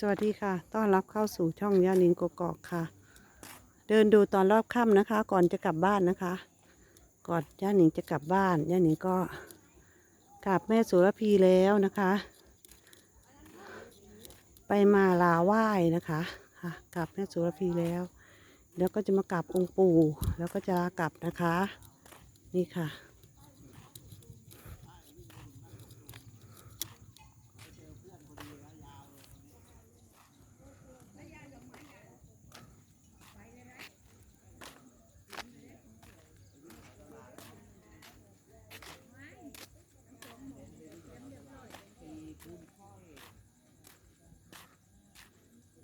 สวัสดีค่ะ ต้อนรับเข้าสู่ช่องย่านิงกกอกค่ะ เดินดูตอนรอบค่ำนะคะ ก่อนจะกลับบ้านนะคะ ก่อนย่านิงจะกลับบ้านย่านิงก็กราบแม่สุรพีแล้วนะคะ ไปมาลาไหว้นะคะค่ะกราบแม่สุรพีแล้ว แล้วก็จะมากราบองค์ปู่แล้วก็จะลากลับนะคะ นี่ค่ะ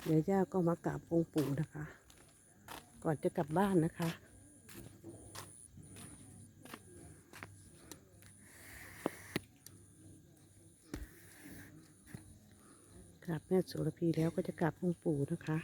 เดี๋ยวย่าก็มากราบองค์ปู่นะคะ ก่อนจะกลับบ้านนะคะ กราบแม่โสุรพีแล้วก็จะกราบองค์ปู่นะคะ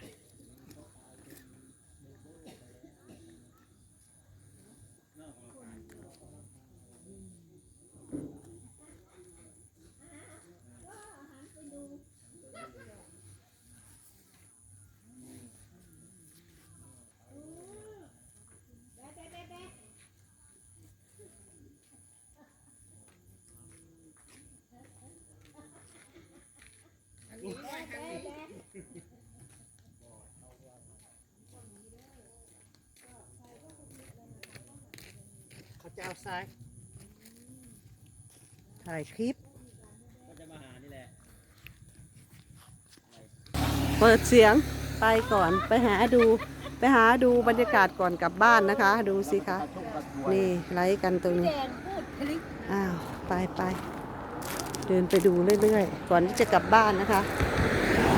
ซ้ายถ่ายคลิป ก็จะมาหานี่แหละ เปิดเสียงไปก่อนไปหาดู ไปหาดูบรรยากาศก่อนกลับบ้านนะคะ ดูสิคะ นี่ไลฟ์กันตรงนี้ อ้าว ไปไปเดินไปดูเรื่อยๆ ก่อนที่จะกลับบ้านนะคะ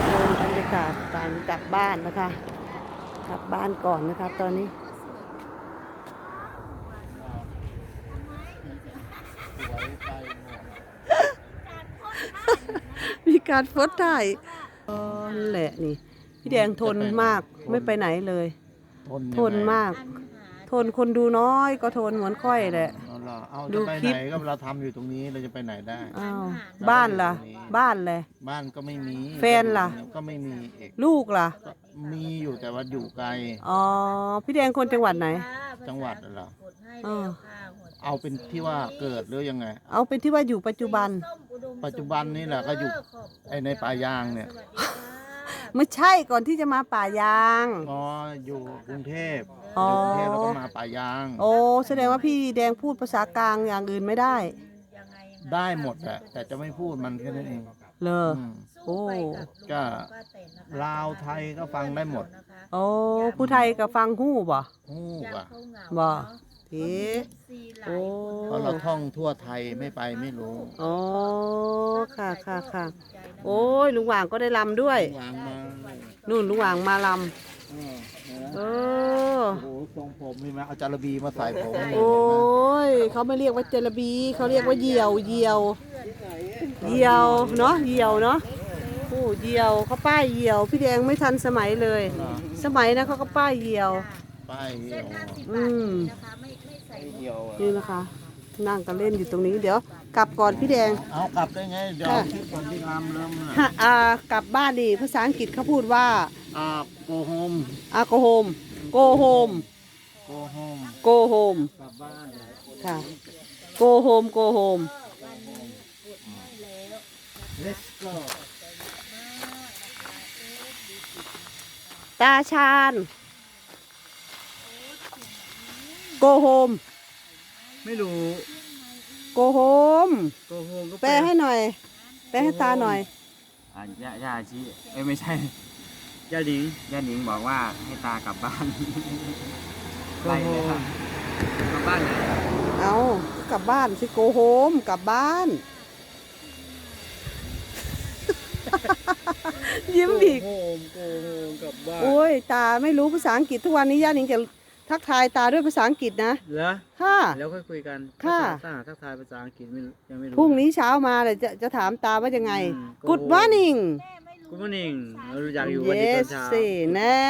เดินบรรยากาศการกลับบ้านนะคะ กลับบ้านก่อนนะคะตอนนี้ มี การโพสต์ถ่ายอ๋อนั่นแหละนี่ พี่แดงทนมากไม่ไปไหนเลย ทนมาก ทนคนดูน้อยก็ทนเหมือนค่อยแหละ เอาล่ะเอาดูจะไปคลิไหปนก็เราทำอยู่ตรงนี้เราจะไปไหนได้ อ้าวบ้านล่ะ บ้านเลย บ้านก็ไม่มีแฟนล่ะ ก็ไม่มีเอกลูกล่ะ ก็มีอยู่แต่ว่าอยู่ไกล อ๋อ พี่แดงคนจังหวัดไหน จังหวัดน่ะเหรอ เออ เอาเป็นที่ว่าเกิดหรือยังไง เอาเป็นที่ว่าอยู่ปัจจุบัน ปัจจุบันนี่แหละก็อยู่ไอในป่ายางเนี่ย ไม่ใช่ก่อนที่จะมาป่ายาง อ๋ออยู่กรุงเทพอ๋อออ ยู่กรุงเทพแล้วก็มาป่ายาง โอ้แสดงว่าพี่แดงพูดภาษากลางอย่างอื่นไม่ได้ได้หมดแหละแต่จะไม่พูดมันแค่นั้นเองเลออืมโอ้ ก็ลาวไทยก็ฟังได้หมด โอ้ผู้ไทยก็ฟังหู้บ่ ฮู้ว่ะ บ่ เทโอ้เพราะเราท่องทั่วไทยไม่ไปไม่รู้อ๋อ ค่ะค่ะค่ะ โอ้ยลุงหว่างก็ได้ลำด้วย วางมานู่นลุงหว่างมาลเออเห็นไหมำเออ โอ้โหทรงผมนี่ไหมเอาจารบีมาใส่ผมนี่โอ้ยเขาไม่เรียกว่าเจลบีเขาเรียกว่าเหยี่ยวเหยี่ยวเหยี่ยวเนาะเหยี่ยวเนาะโอ้เหยี่ยวเขาป้ายเหยี่ยว พี่แดงไม่ทันสมัยเลย สมัยนะเขาก็ป้ายเหยี่ยว ป้ายเหี่ยวอืมเหี่ยวอะนี่นะคะ นั่งกันเล่นอยู่ตรงนี้เดี๋ยว กลับก่อนพี่แดง เอากลับได้ไงเดี๋ยวค่ะคลิปก่อนที่งามเริ่มฮะอ่ากลับบ้านดิภาษาอังกฤษเขาพูดว่าอ่าโกโฮมอาโกโฮมโกโฮมโกโฮมโกโฮมกลับบ้านค่ะโกโฮมโกโฮม let's go ตาชาญ โกโฮมไม่รู้โกโฮมโกโฮงก็แปลให้หน่อย แปลให้ตาหน่อยอ่าย่าย่าชี้เอ้ยไม่ใช่ยาดิงย่าหนิงบอกว่าให้ตากลับบ้านโกไล่โฮเลยงค่ะกลับบ้านไหนเอากลับบ้านสิโกโฮมกลับบ้าน ยิ้มอีกโกโฮมโกโฮงกลับบ้านโอ้ยตาไม่รู้ภาษาอังกฤษทุกวันนี้ย่านิงจะ ทักทายตาด้วยภาษาอังกฤษนะเหรอค่ะ แล้วค่อยคุยกันค่ะ ถ้าหาทักทายภาษาอังกฤษไม่รู้ยังไม่รู้พรุ่งนี้เช้ามาเลยจะจะถามตาว่ายังไงอืม Good morning คุณมอนิ่งเราอยากอยู่วันนี้ตอ yes นเช้า สิแน่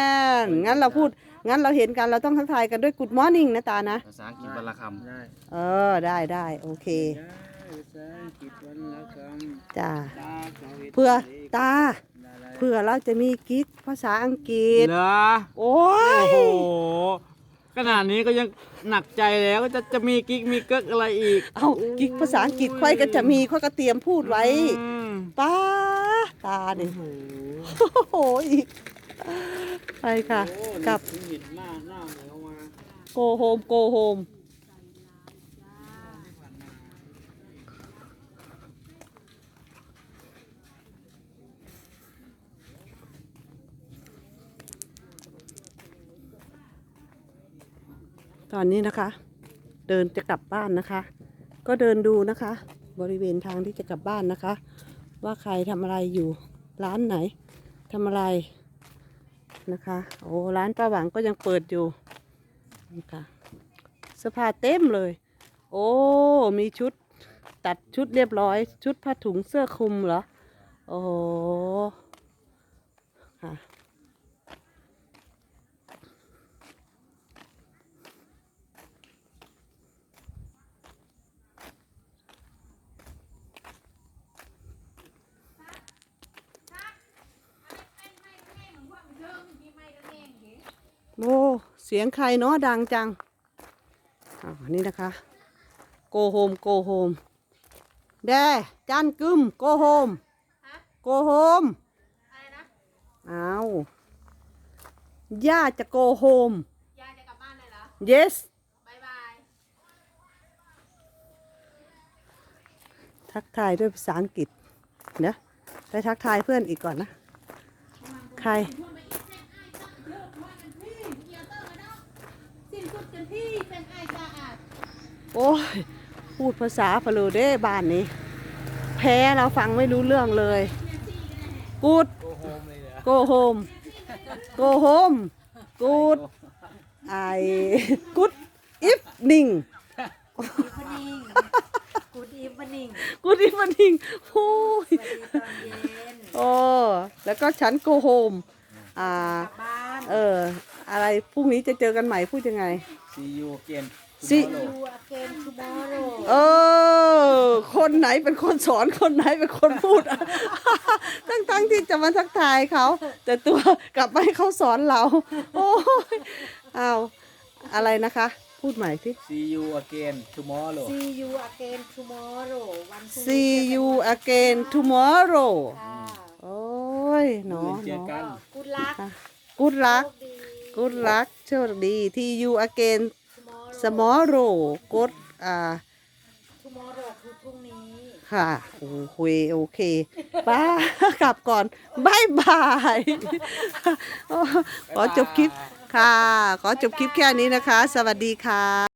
นงั้นเราพูด งั้นเราเห็นกันเราต้องทักทายกันด้วย Good morning นะตานะ ภาษาอังกฤษวันละคได้เออได้ได้โอเคได้ภาษาอังกฤษวันละคำจ้าตาเขาห็นเพื่อตาอะไรเผื่อเราจะมีกิ๊กภาษาอังกฤษ เหรอโอ้โอ้ย โห ขนาดนี้ก็ยังหนักใจแล้วก็จะจะมีกิ๊กมีเกิ๊กอะไรอีก เอากิ๊กภาษาอังกฤษค่อยก็จะมีค่อยก็เตรียมพูดไว้อืมป้าตาเนี่ยโอ้โหโอ้โหอีกไปค่ะ กลับ โอ้นี่หน้าหน้าเหนียวมาโกโฮมโกโฮม ตอนนี้นะคะ เดินจะกลับบ้านนะคะ ก็เดินดูนะคะ บริเวณทางที่จะกลับบ้านนะคะ ว่าใครทำอะไรอยู่ร้านไหนทำอะไรนะคะ โอ้ร้านป้าหวังก็ยังเปิดอยู่นะคะเสื้อผ้าเต็มเลย โอ้ มีชุดตัดชุดเรียบร้อย ชุดผ้าถุงเสื้อคลุมเหรอ โอ้ค่ะ โอ้เสียงใครเนาะดังจังอ่านี่นะคะ โกโฮมโกโฮมแดจันกึมโกโฮมโกโฮมเอาย่าจะโกโฮมยายจะกลับบ้านเลยเหรอ yes บายบาย ทักทายด้วยภาษาอังกฤษเดี๋ยวไปทักทายเพื่อนอีกก่อนนะ ใคร สิ้นสุดกันที่เป็นไอสะอาด โอ้ยพูดภาษาฟาโลเด้บ้านนี้ แพ้เราฟังไม่รู้เรื่องเลยกูดโกโฮมเลยเหรอ go home go home good I good evening กูดอีฟนิ่ง good evening โอ้ยตอนเย็นโอ้แล้วก็ฉัน go home อ่ากลับบ้านเอออะไรพรุ่งนี้จะเจอกันใหม่พูดยังไงซียูเกน See ดูอาเกนทูมอร์โรเออ คนไหนเป็นคนสอนคนไหนเป็นคนพูด ทั้งทั้งๆที่จะมาทักทายเขา แต่ตัวกลับไปให้เขาสอนเรา โอ้ยอ้าวอะไรนะคะ พูดใหม่สิซียูเกนทูมอร์โลซียูอาเกนทูมอร์โรวันพรุ่งนี้ see you again tomorrow ค่ะ โอ้ยเนาะเจอเนาะกันกูดลัก good luck โชคดี good luck โชคดี see you again ทูมอร์โร tomorrow good อ่าทูมอร์โรคือพรุ่งนี้ ค่ะโอ้โหโอเคป้ากลับก่อนบายบายขอจบคลิปค่ะ ขอจบคลิปแค่นี้นะคะ สวัสดีค่ะ